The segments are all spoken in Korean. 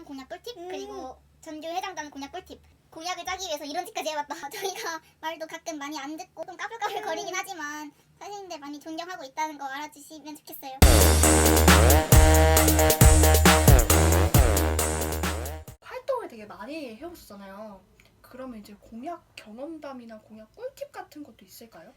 반장 공약 꿀팁 음. 그리고 전교 회장단 공약 꿀팁 공약을 짜기 위해서 이런 짓까지 해봤다 저희가 말도 가끔 많이 안 듣고 좀 까불까불 거리긴 하지만 선생님들 많이 존경하고 있다는 거 알아주시면 좋겠어요 활동을 되게 많이 해오셨잖아요. 그러면 이제 공약 경험담이나 공약 꿀팁 같은 것도 있을까요?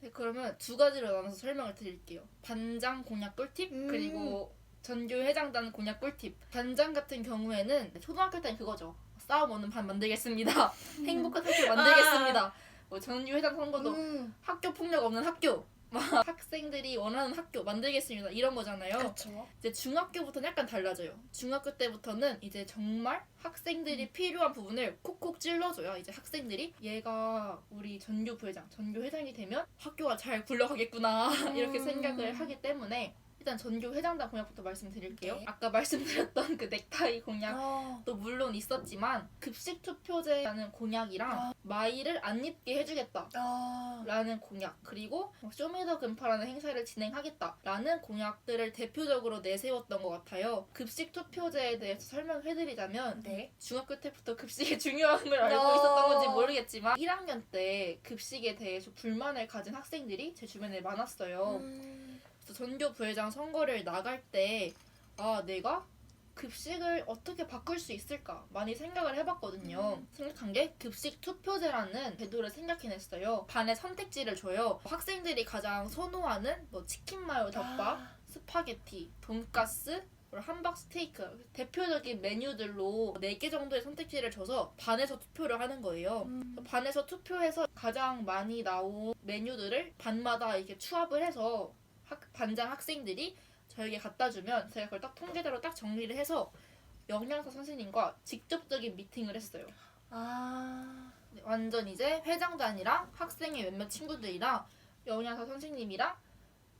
네, 그러면 두 가지로 나눠서 설명을 드릴게요. 반장 공약 꿀팁 음. 그리고 전교 회장단 공약 꿀팁. 반장 같은 경우에는 초등학교 때는 그거죠. 싸움 없는 반 만들겠습니다. 행복한 학교 만들겠습니다. 뭐 전교 회장 선거도 음, 학교 폭력 없는 학교. 막 학생들이 원하는 학교 만들겠습니다. 이런 거잖아요. 그렇죠. 이제 중학교부터는 약간 달라져요. 중학교 때부터는 이제 정말 학생들이 필요한 부분을 콕콕 찔러줘요. 이제 학생들이 얘가 우리 전교 부회장, 전교 회장이 되면 학교가 잘 굴러가겠구나 이렇게 음. 생각을 하기 때문에 일단 전교 회장단 공약부터 말씀드릴게요. 네. 아까 말씀드렸던 그 넥타이 공약 아, 도 물론 있었지만 급식 투표제라는 공약이랑 아. 마이를 안 입게 해주겠다. 아, 라는 공약 그리고 뭐 쇼미더 금파라는 행사를 진행하겠다라는 공약들을 대표적으로 내세웠던 것 같아요. 급식 투표제에 대해서 설명해드리자면 네. 중학교 때부터 급식의 중요함을 알고 어. 있었던 건지 모르겠지만 1학년 때 급식에 대해서 불만을 가진 학생들이 제 주변에 많았어요. 음, 전교 부회장 선거를 나갈 때 아 내가 급식을 어떻게 바꿀 수 있을까 많이 생각을 해봤거든요. 생각한 게 급식 투표제라는 제도를 생각해냈어요. 반에 선택지를 줘요. 학생들이 가장 선호하는 뭐 치킨 마요 덮밥, 아, 스파게티, 돈가스, 함박 스테이크 대표적인 메뉴들로 4개 정도의 선택지를 줘서 반에서 투표를 하는 거예요. 음, 반에서 투표해서 가장 많이 나온 메뉴들을 반마다 이렇게 추합을 해서 학, 반장 학생들이 저에게 갖다 주면 제가 그걸 딱 통계대로 딱 정리를 해서 영양사 선생님과 직접적인 미팅을 했어요. 아, 네, 완전 이제 회장단이랑 학생의 몇몇 친구들이랑 영양사 선생님이랑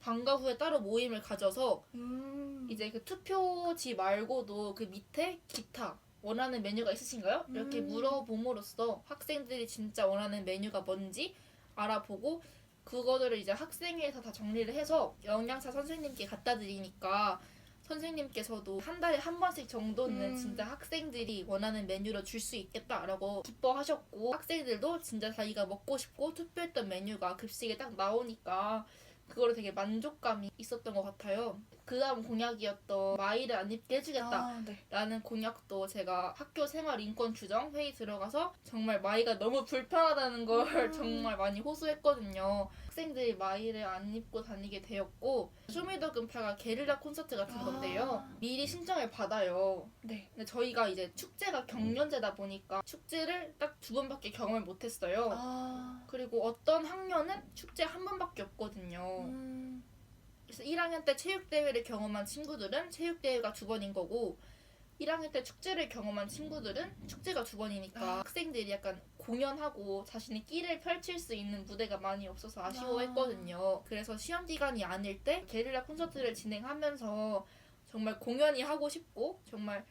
방과 후에 따로 모임을 가져서 음, 이제 그 투표지 말고도 그 밑에 기타 원하는 메뉴가 있으신가요? 이렇게 음. 물어봄으로써 학생들이 진짜 원하는 메뉴가 뭔지 알아보고 그거들을 이제 학생회에서 다 정리를 해서 영양사 선생님께 갖다 드리니까 선생님께서도 한 달에 한 번씩 정도는 음. 진짜 학생들이 원하는 메뉴로 줄 수 있겠다라고 기뻐하셨고 학생들도 진짜 자기가 먹고 싶고 투표했던 메뉴가 급식에 딱 나오니까 그거로 되게 만족감이 있었던 것 같아요. 그 다음 공약이었던 마이를 안 입게 해주겠다. 아, 네. 라는 공약도 제가 학교 생활 인권 규정 회의 들어가서 정말 마이가 너무 불편하다는 걸 음. 정말 많이 호소했거든요. 학생들이 마이를 안 입고 다니게 되었고 쇼미더 금파가 게릴라 콘서트 같은 아. 건데요. 미리 신청을 받아요. 네. 근데 저희가 이제 축제가 경연제다 보니까 축제를 딱 두 번밖에 경험을 못했어요. 아, 그리고 어떤 학년은 축제 한 번밖에 없거든요. 음, 그래서 1학년 때 체육대회를 경험한 친구들은 체육대회가 두 번인 거고 1학년 때 축제를 경험한 친구들은 축제가 두 번이니까 아. 학생들이 약간 공연하고 자신의 끼를 펼칠 수 있는 무대가 많이 없어서 아쉬워했거든요. 그래서 시험 기간이 아닐 때 게릴라 콘서트를 진행하면서 정말 공연이 하고 싶고 정말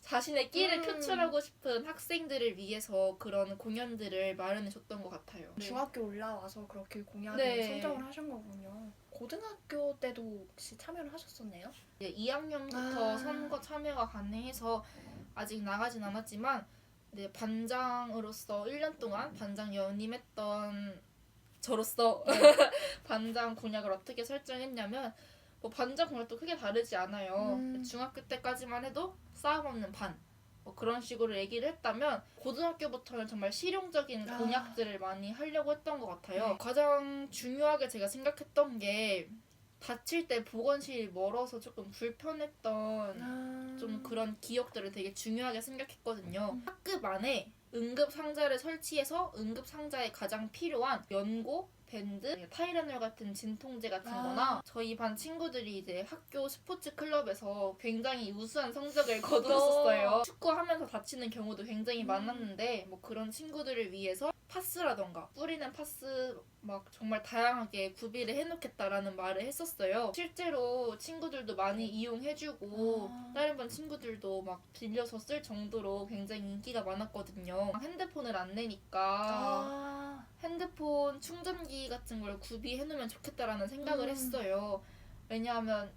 자신의 끼를 음. 표출하고 싶은 학생들을 위해서 그런 공연들을 마련해 줬던 것 같아요. 중학교 올라와서 그렇게 공약에 네. 선정을 하신 거군요. 고등학교 때도 혹시 참여를 하셨었나요? 이제 2학년부터 아. 선거 참여가 가능해서 아직 나가진 않았지만 이제 반장으로서 1년 동안 반장 연임했던 저로서 반장 공약을 어떻게 설정했냐면 뭐 반장 공약도 크게 다르지 않아요. 음. 중학교 때까지만 해도 싸움 없는 반. 뭐 그런 식으로 얘기를 했다면 고등학교부터는 정말 실용적인 아. 공약들을 많이 하려고 했던 것 같아요. 네. 가장 중요하게 제가 생각했던 게 다칠 때 보건실이 멀어서 조금 불편했던 아, 좀 그런 기억들을 되게 중요하게 생각했거든요. 음. 학급 안에 응급 상자를 설치해서 응급 상자에 가장 필요한 연고, 밴드, 타이레놀 같은 진통제 같은 아. 거나 저희 반 친구들이 이제 학교 스포츠 클럽에서 굉장히 우수한 성적을 거두었었어요. 축구하면서 다치는 경우도 굉장히 음. 많았는데 뭐 그런 친구들을 위해서 파스라던가 뿌리는 파스 막 정말 다양하게 구비를 해놓겠다라는 말을 했었어요. 실제로 친구들도 많이 이용해주고 아. 다른 반 친구들도 막 빌려서 쓸 정도로 굉장히 인기가 많았거든요. 핸드폰을 안 내니까 아, 핸드폰 충전기 같은 걸 구비해 놓으면 좋겠다라는 생각을 음. 했어요. 왜냐하면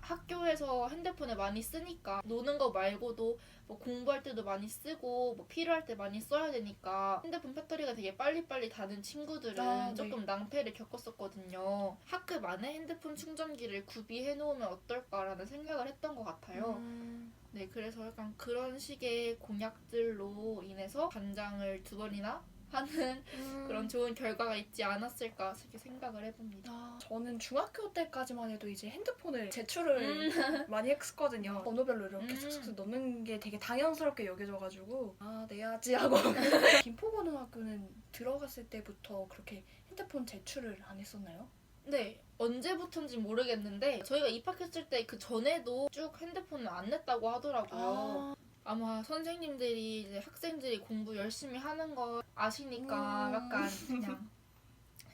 학교에서 핸드폰을 많이 쓰니까 노는 거 말고도 뭐 공부할 때도 많이 쓰고 뭐 필요할 때 많이 써야 되니까 핸드폰 배터리가 되게 빨리빨리 닿는 친구들은 아, 네. 조금 낭패를 겪었었거든요. 학급 안에 핸드폰 충전기를 구비해 놓으면 어떨까라는 생각을 했던 것 같아요. 음, 네, 그래서 약간 그런 식의 공약들로 인해서 반장을 두 번이나 하는 음. 그런 좋은 결과가 있지 않았을까 이렇게 생각을 해봅니다. 아, 저는 중학교 때까지만 해도 이제 핸드폰을 제출을 음. 많이 했었거든요. 번호별로 이렇게 음. 쓱쓱 넣는 게 되게 당연스럽게 여겨져가지고 아 내야지 하고 김포고등학교는 들어갔을 때부터 그렇게 핸드폰 제출을 안 했었나요? 네, 언제부턴지 모르겠는데 저희가 입학했을 때 그 전에도 쭉 핸드폰을 안 냈다고 하더라고요. 아. 마 선생님들이 이제 학생들이 공부 열심히 하는 거 아시니까 음. 약간 그냥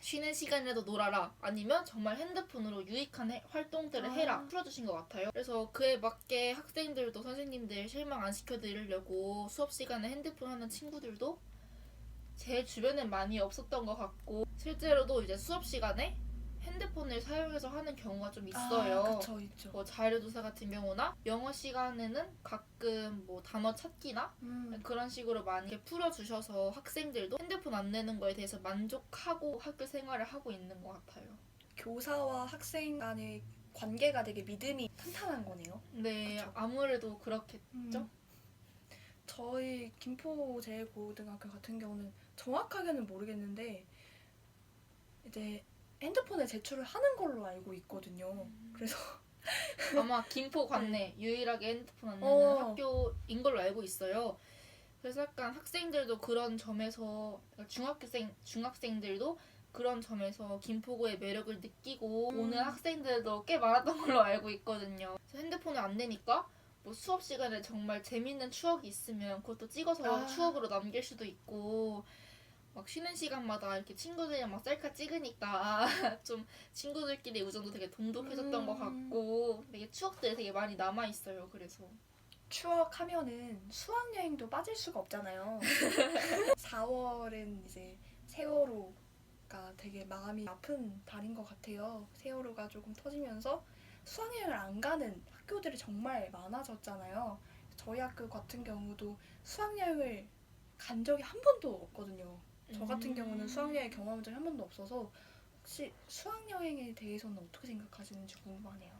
쉬는 시간이라도 놀아라 아니면 정말 핸드폰으로 유익한 해- 활동들을 아. 해라 풀어주신 것 같아요. 그래서 그에 맞게 학생들도 선생님들 실망 안 시켜드리려고 수업 시간에 핸드폰 하는 친구들도 제 주변엔 많이 없었던 것 같고 실제로도 이제 수업 시간에 핸드폰을 사용해서 하는 경우가 좀 있어요. 아, 그쵸 있죠. 뭐 자료조사 같은 경우나 영어 시간에는 가끔 뭐 단어 찾기나 음. 그런 식으로 많이 풀어주셔서 학생들도 핸드폰 안 내는 거에 대해서 만족하고 학교 생활을 하고 있는 것 같아요. 교사와 학생 간의 관계가 되게 믿음이 탄탄한 거네요. 네, 그쵸. 아무래도 그렇겠죠. 음. 저희 김포 제고등학교 같은 경우는 정확하게는 모르겠는데 이제 핸드폰에 제출을 하는 걸로 알고 있거든요. 그래서 아마 김포 관내 유일하게 핸드폰 안 내는 네. 어. 학교인 걸로 알고 있어요. 그래서 약간 학생들도 그런 점에서 그러니까 중학생 중학생들도 그런 점에서 김포고의 매력을 느끼고 음. 오는 학생들도 꽤 많았던 걸로 알고 있거든요. 핸드폰을 안 내니까 뭐 수업 시간에 정말 재밌는 추억이 있으면 그것도 찍어서 아. 추억으로 남길 수도 있고 막 쉬는 시간마다 이렇게 친구들이랑 막 셀카 찍으니까 좀 친구들끼리 우정도 되게 돈독해졌던 음. 것 같고 되게 추억들이 되게 많이 남아 있어요. 그래서 추억하면은 수학여행도 빠질 수가 없잖아요. 4월은 이제 세월호가 되게 마음이 아픈 달인 것 같아요. 세월호가 조금 터지면서 수학여행을 안 가는 학교들이 정말 많아졌잖아요. 저희 학교 같은 경우도 수학여행을 간 적이 한 번도 없거든요. 저 같은 음. 경우는 수학여행 경험한 적이 한 번도 없어서 혹시 수학여행에 대해서는 어떻게 생각하시는지 궁금하네요.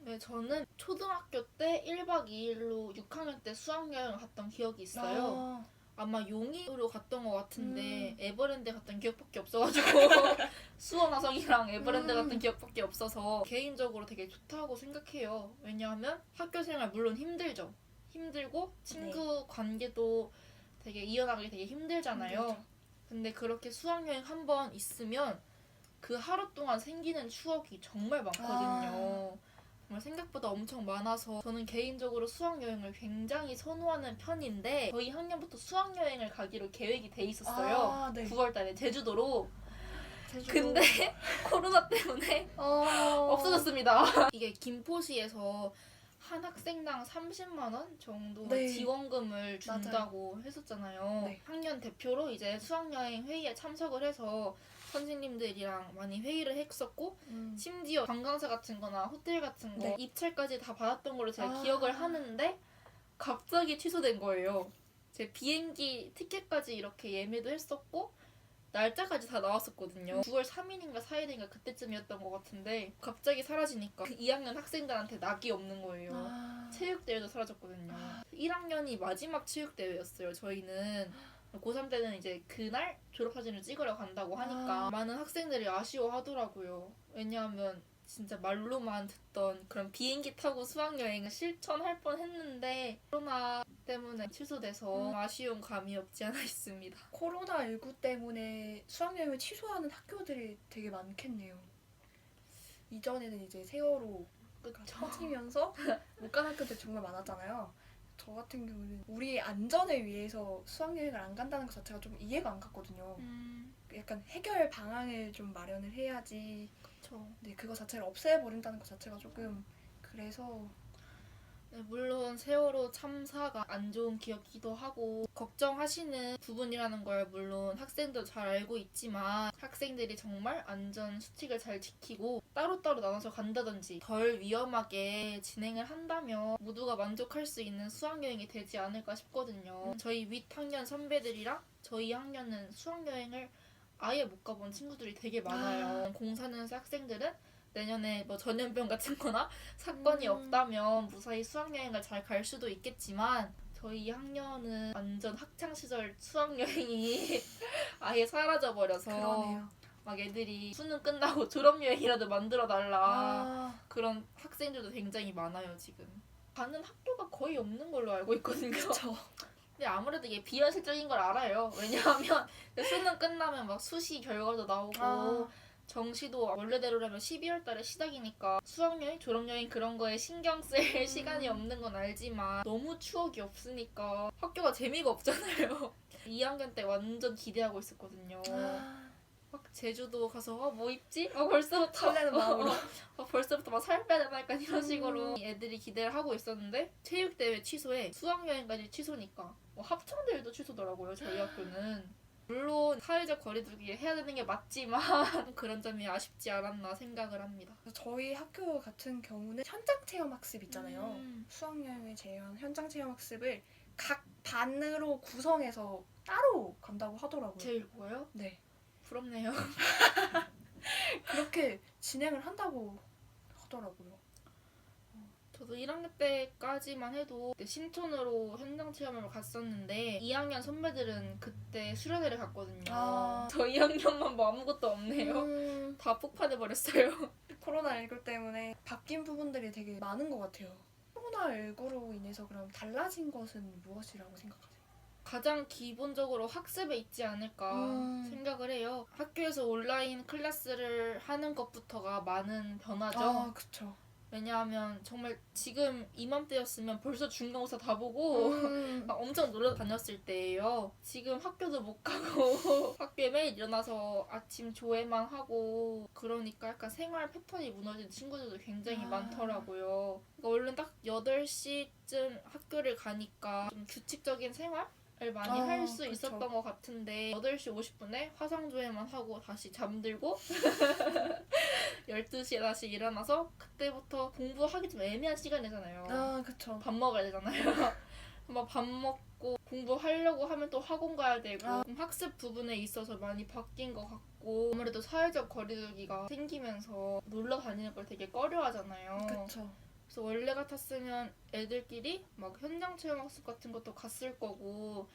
네, 저는 초등학교 때 1박 2일로 6학년 때 수학여행을 갔던 기억이 있어요. 아, 아마 용인으로 갔던 것 같은데 음. 에버랜드 갔던 기억밖에 없어가지고 수원화성이랑 에버랜드 음. 갔던 기억밖에 없어서 개인적으로 되게 좋다고 생각해요. 왜냐하면 학교 생활 물론 힘들죠. 힘들고 친구 관계도 되게 이어나가기 되게 힘들잖아요. 힘들죠. 근데 그렇게 수학여행 한 번 있으면 그 하루 동안 생기는 추억이 정말 많거든요. 정말 생각보다 엄청 많아서 저는 개인적으로 수학여행을 굉장히 선호하는 편인데 저희 학년부터 수학여행을 가기로 계획이 돼 있었어요. 아, 네. 9월 달에 제주도로. 제주도. 근데 코로나 때문에 어... 없어졌습니다. 이게 김포시에서 한 학생당 30만 원 정도 네. 지원금을 준다고 했었잖아요. 네. 학년 대표로 이제 수학여행 회의에 참석을 해서 선생님들이랑 많이 회의를 했었고 음. 심지어 관광사 같은 거나 호텔 같은 거 네. 입찰까지 다 받았던 걸로 제가 아. 기억을 하는데 갑자기 취소된 거예요. 제 비행기 티켓까지 이렇게 예매도 했었고 날짜까지 다 나왔었거든요. 9월 3일인가 4일인가 그때쯤이었던 것 같은데 갑자기 사라지니까 그 2학년 학생들한테 낙이 없는 거예요. 아. 체육대회도 사라졌거든요. 아. 1학년이 마지막 체육대회였어요. 저희는 고3 때는 이제 그날 졸업사진을 찍으러 간다고 하니까 아. 많은 학생들이 아쉬워하더라고요. 왜냐하면 진짜 말로만 듣던 그런 비행기 타고 수학여행을 실천할 뻔 했는데 코로나 때문에 취소돼서 음. 아쉬운 감이 없지 않아 있습니다. 코로나19 때문에 수학여행을 취소하는 학교들이 되게 많겠네요. 이전에는 이제 세월호가 그쵸? 터지면서 못 간 학교들 정말 많았잖아요. 저 같은 경우는 우리 안전을 위해서 수학여행을 안 간다는 것 자체가 좀 이해가 안 갔거든요. 음, 약간 해결 방안을 좀 마련을 해야지. 그쵸. 근데 그거 자체를 없애버린다는 것 자체가 조금 그래서 네, 물론 세월호 참사가 안 좋은 기억이기도 하고 걱정하시는 부분이라는 걸 물론 학생도 잘 알고 있지만 학생들이 정말 안전 수칙을 잘 지키고 따로따로 나눠서 간다든지 덜 위험하게 진행을 한다면 모두가 만족할 수 있는 수학여행이 되지 않을까 싶거든요. 저희 윗 학년 선배들이랑 저희 학년은 수학여행을 아예 못 가본 친구들이 되게 많아요. 공사년수 학생들은 내년에 뭐 전염병 같은 거나 사건이 음. 없다면 무사히 수학여행을 잘 갈 수도 있겠지만 저희 학년은 완전 학창 시절 수학여행이 아예 사라져 버려서 그러네요. 막 애들이 수능 끝나고 졸업여행이라도 만들어 달라 아, 그런 학생들도 굉장히 많아요 지금 가는 학교가 거의 없는 걸로 알고 있거든요 그쵸. 근데 아무래도 이게 비현실적인 걸 알아요 왜냐하면 수능 끝나면 막 수시 결과도 나오고 아, 정시도 원래대로라면 12월 달에 시작이니까 수학여행, 졸업여행 그런 거에 신경 쓸 음. 시간이 없는 건 알지만 너무 추억이 없으니까 학교가 재미가 없잖아요. 2학년 때 완전 기대하고 있었거든요. 아, 막 제주도 가서 어, 뭐 입지? 어, 벌써부터 설레는 마음으로. 어, 벌써부터 막 살 빼야 되나 약간 이런 음. 식으로 애들이 기대를 하고 있었는데 체육대회 취소에 수학여행까지 취소니까 뭐 합창대회도 취소더라고요 저희 학교는 물론 사회적 거리두기 해야 되는 게 맞지만 그런 점이 아쉽지 않았나 생각을 합니다 저희 학교 같은 경우는 현장 체험 학습 있잖아요. 음. 수학여행을 제외한 현장 체험 학습을 각 반으로 구성해서 따로 간다고 하더라고요. 제일 뭐예요? 네. 부럽네요 그렇게 진행을 한다고 하더라고요. 저도 1학년 때까지만 해도 그때 신촌으로 현장 체험을 갔었는데 2학년 선배들은 그때 수련회를 갔거든요 아. 저 2학년만 뭐 아무것도 없네요 음, 다 폭파돼버렸어요 코로나19 때문에 바뀐 부분들이 되게 많은 것 같아요. 코로나19로 인해서 그럼 달라진 것은 무엇이라고 생각하세요? 가장 기본적으로 학습에 있지 않을까 음. 생각을 해요. 학교에서 온라인 클래스를 하는 것부터가 많은 변화죠. 아, 그쵸. 왜냐하면 정말 지금 이맘때였으면 벌써 중간고사 다 보고 음, 막 엄청 놀러 다녔을 때예요. 지금 학교도 못 가고 학교에 매일 일어나서 아침 조회만 하고 그러니까 약간 생활 패턴이 무너진 친구들도 굉장히 아. 많더라고요. 그러니까 원래 딱 8시쯤 학교를 가니까 좀 규칙적인 생활? 을 많이 아, 할수 그쵸. 있었던 것 같은데 8시 50분에 화상조회만 하고 다시 잠들고 12시에 다시 일어나서 그때부터 공부하기 좀 애매한 시간이잖아요. 아, 그쵸. 밥 먹어야 되잖아요. 막 밥 먹고 공부하려고 하면 또 학원 가야 되고 아. 좀 학습 부분에 있어서 많이 바뀐 것 같고 아무래도 사회적 거리두기가 생기면서 놀러 다니는 걸 되게 꺼려하잖아요. 그쵸. 그래서 원래 같았으면 애들끼리 막 현장 체험 학습 같은 것도 갔을 거고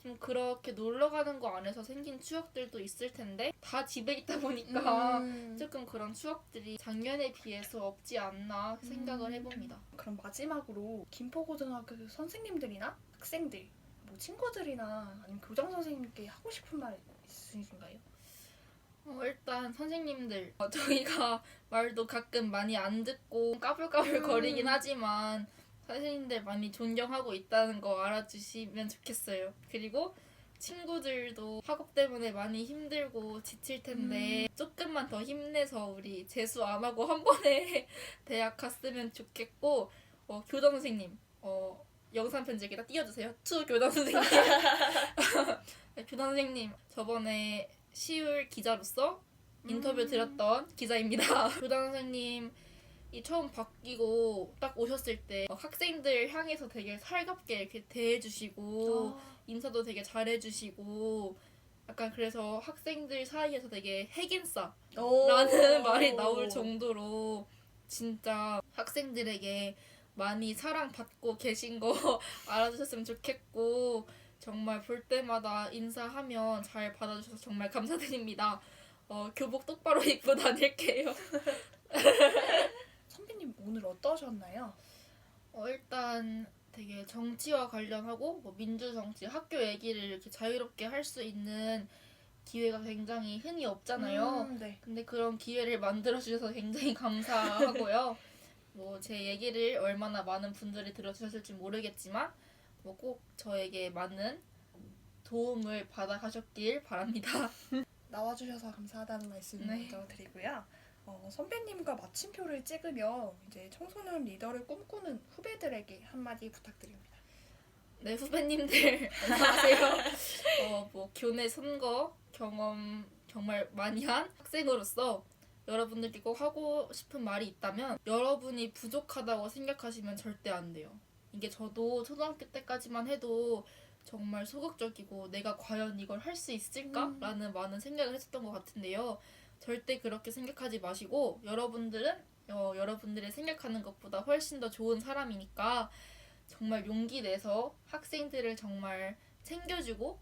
좀 그렇게 놀러 가는 거 안에서 생긴 추억들도 있을 텐데 다 집에 있다 보니까 음, 조금 그런 추억들이 작년에 비해서 없지 않나 생각을 음. 해봅니다. 그럼 마지막으로 김포고등학교 선생님들이나 학생들, 뭐 친구들이나 아니면 교장 선생님께 하고 싶은 말 있으신가요? 어, 일단 선생님들 어, 저희가 말도 가끔 많이 안 듣고 까불까불 음. 거리긴 하지만 선생님들 많이 존경하고 있다는 거 알아주시면 좋겠어요. 그리고 친구들도 학업 때문에 많이 힘들고 지칠 텐데 조금만 더 힘내서 우리 재수 안 하고 한 번에 대학 갔으면 좋겠고 어, 교장 선생님 어, 영상 편지에다 띄워주세요. 추 교장 선생님. 네, 교장 선생님 저번에 시울 기자로서 인터뷰 음. 드렸던 기자입니다. 교장 선생님 이 처음 바뀌고 딱 오셨을 때 어, 학생들 향해서 되게 살갑게 이렇게 대해주시고 아, 인사도 되게 잘해주시고 약간 그래서 학생들 사이에서 되게 핵인싸 라는 말이 나올 정도로 진짜 학생들에게 많이 사랑받고 계신 거 알아주셨으면 좋겠고 정말 볼 때마다 인사하면 잘 받아주셔서 정말 감사드립니다. 어, 교복 똑바로 입고 다닐게요. 선배님 오늘 어떠셨나요? 어, 일단 되게 정치와 관련하고 뭐 민주 정치, 학교 얘기를 이렇게 자유롭게 할 수 있는 기회가 굉장히 흔히 없잖아요. 음, 네. 근데 그런 기회를 만들어 주셔서 굉장히 감사하고요. 뭐 제 얘기를 얼마나 많은 분들이 들어주셨을지 모르겠지만 뭐 꼭 저에게 많은 도움을 받아 가셨길 바랍니다. 나와주셔서 감사하다는 말씀 네. 먼저 드리고요. 어, 선배님과 마침표를 찍으며 이제 청소년 리더를 꿈꾸는 후배들에게 한마디 부탁드립니다. 네 후배님들 안녕하세요. 어, 뭐 교내 선거 경험 정말 많이 한 학생으로서 여러분들께 꼭 하고 싶은 말이 있다면 여러분이 부족하다고 생각하시면 절대 안 돼요. 이게 저도 초등학교 때까지만 해도 정말 소극적이고 내가 과연 이걸 할 수 있을까라는 많은 생각을 했었던 것 같은데요. 절대 그렇게 생각하지 마시고 여러분들은 어, 여러분들의 생각하는 것보다 훨씬 더 좋은 사람이니까 정말 용기 내서 학생들을 정말 챙겨주고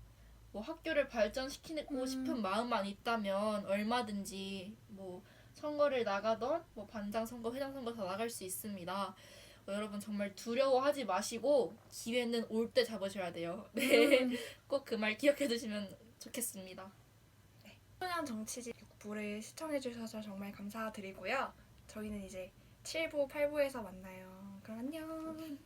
뭐 학교를 발전시키고 음. 싶은 마음만 있다면 얼마든지 뭐 선거를 나가던 뭐 반장 선거, 회장 선거 다 나갈 수 있습니다. 어, 여러분 정말 두려워하지 마시고 기회는 올 때 잡으셔야 돼요. 네, 음. 꼭그 말 기억해 두시면 좋겠습니다. 청소년 정치지 6부를 시청해 주셔서 정말 감사드리고요. 저희는 이제 7부, 8부에서 만나요. 그럼 안녕.